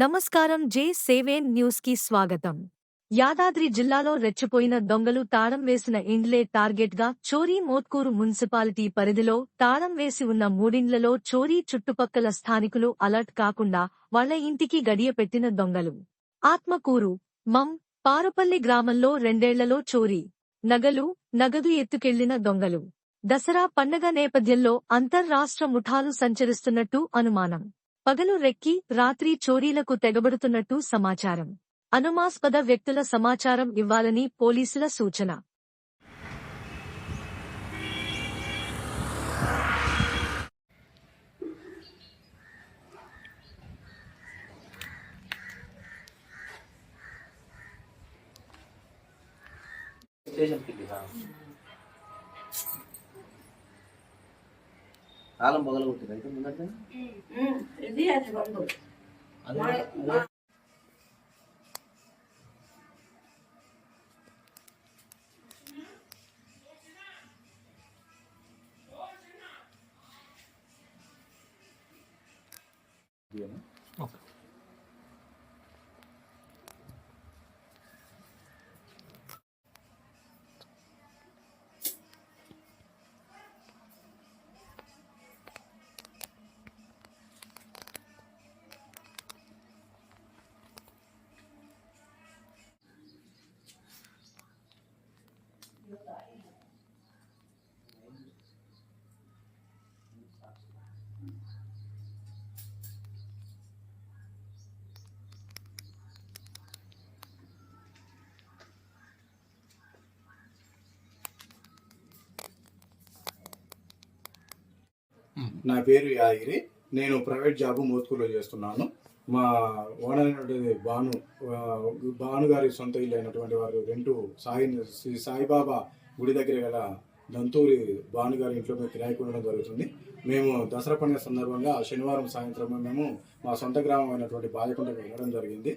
నమస్కారం జే సేవేన్ న్యూస్కి స్వాగతం. యాదాద్రి జిల్లాలో రెచ్చిపోయిన దొంగలు తాళం వేసిన ఇండ్లే టార్గెట్గా చోరీ మోత్కూరు మున్సిపాలిటీ పరిధిలో తాళం వేసి ఉన్న మూడిండ్లలో చోరీ చుట్టుపక్కల స్థానికులు అలర్ట్ కాకుండా వాళ్ళ ఇంటికి గడియపెట్టిన దొంగలు. ఆత్మకూరు మం పారుపల్లి గ్రామంలో రెండేళ్ళలో చోరీ నగలు నగదు ఎత్తుకెళ్ళిన దొంగలు. దసరా పండగ నేపథ్యంలో అంతర్రాష్ట్ర ముఠాలు సంచరిస్తున్నట్టు అనుమానం. పగలు రెక్కి రాత్రి చోరీలకు తెగబడుతున్నట్టు సమాచారం. అనుమాస్పద వ్యక్తుల సమాచారం ఇవ్వాలని పోలీసుల సూచన. స్టేషన్కి వెళ్ళి తాళం పగల కొట్టింది అయితే ముందంటే? ఇది అది రెండు. అది నా పేరు యాదగిరి నేను ప్రైవేట్ జాబ్ మోత్కూరులో చేస్తున్నాను. మా ఓనర్ అయినటువంటి భాను భాను గారి సొంత ఇల్లు అయినటువంటి వారు రెంటు సాయి శ్రీ సాయిబాబా గుడి దగ్గర గల దంతూరి భానుగారి ఇంట్లో మేము కిరాయికి ఉండడం జరుగుతుంది. మేము దసరా పండుగ సందర్భంగా శనివారం సాయంత్రం మేము మా సొంత గ్రామం అయినటువంటి బాలకొండకు వెళ్ళడం జరిగింది.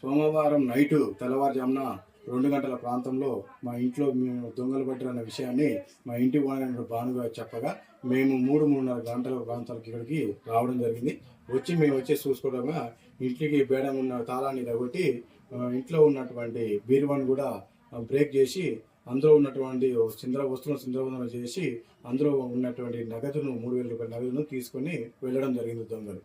సోమవారం నైటు తెల్లవారుజామున రెండు గంటల ప్రాంతంలో మా ఇంట్లో మేము దొంగలు పట్టారన్న విషయాన్ని మా ఇంటి ఓనర్ భానుగారు చెప్పగా మేము మూడు మూడున్నర గంటల ప్రాంతాలకు ఇక్కడికి రావడం జరిగింది. వచ్చి మేము వచ్చి చూసుకోవడంగా ఇంటికి బేడం ఉన్న తాళాన్ని తగ్గొట్టి ఇంట్లో ఉన్నటువంటి బీరువాన్ని కూడా బ్రేక్ చేసి అందులో ఉన్నటువంటి చింద్ర వస్తువులను చింద్రవందన చేసి అందులో ఉన్నటువంటి నగదును మూడు వేల రూపాయల నగదును తీసుకొని వెళ్ళడం జరిగింది దొంగలు.